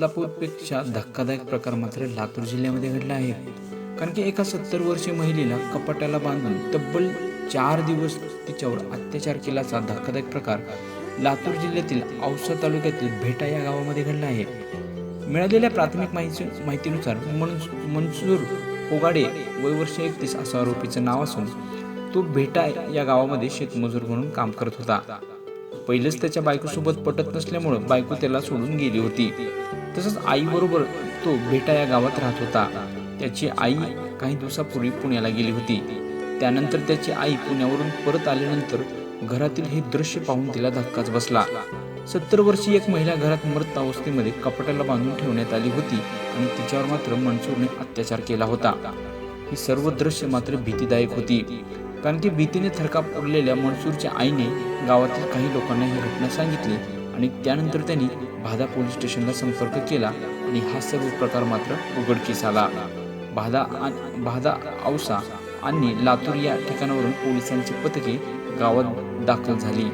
बदलापूरपेक्षा धक्कादायक प्रकार मात्र लातूर जिल्ह्यामध्ये घडला आहे. कारण की एका सत्तर वर्षीय महिलेला कपाटाला बांधून तब्बल चार दिवस तिच्यावर अत्याचार केल्याचा धक्कादायक प्रकार लातूर जिल्ह्यातील औसा तालुक्यातील भेटा या गावामध्ये घडला आहे. मिळालेल्या प्राथमिक माहिती माहितीनुसार मनस मनसूर पोगाडे वय वर्ष एकतीस असं आरोपीचं नाव असून तो भेटा या गावामध्ये शेतमजूर म्हणून काम करत होता. पहिलेच त्याच्या बायकोसोबत पटत नसल्यामुळं बायको त्याला सोडून गेली होती. तसंच आईबरोबर तो बेटा या गावात राहत होता. त्याची आई काही दिवसापूर्वी पुण्याला गेली होती. त्यानंतर त्याची आई पुण्यावरून परत आल्यानंतर घरातील हे दृश्य पाहून तिला धक्काच बसला. सत्तर वर्षी एक महिला घरात मृत अवस्थेमध्ये कपाटाला बांधून ठेवण्यात आली होती आणि तिच्यावर मात्र मनसूरने अत्याचार केला होता. ही सर्व दृश्य मात्र भीतीदायक होती. कारण की भीतीने थरकाप उरलेल्या मनसूरच्या आईने गावातील काही लोकांना ही घटना सांगितली. आणि त्यानंतर त्यांनी भादा पोलीस स्टेशनला संपर्क केला आणि हा सर्व प्रकार मात्र उघडकीस आला भादा भादा औसा आणि लातूर या ठिकाणावरून पोलिसांची पथके गावात दाखल झाली.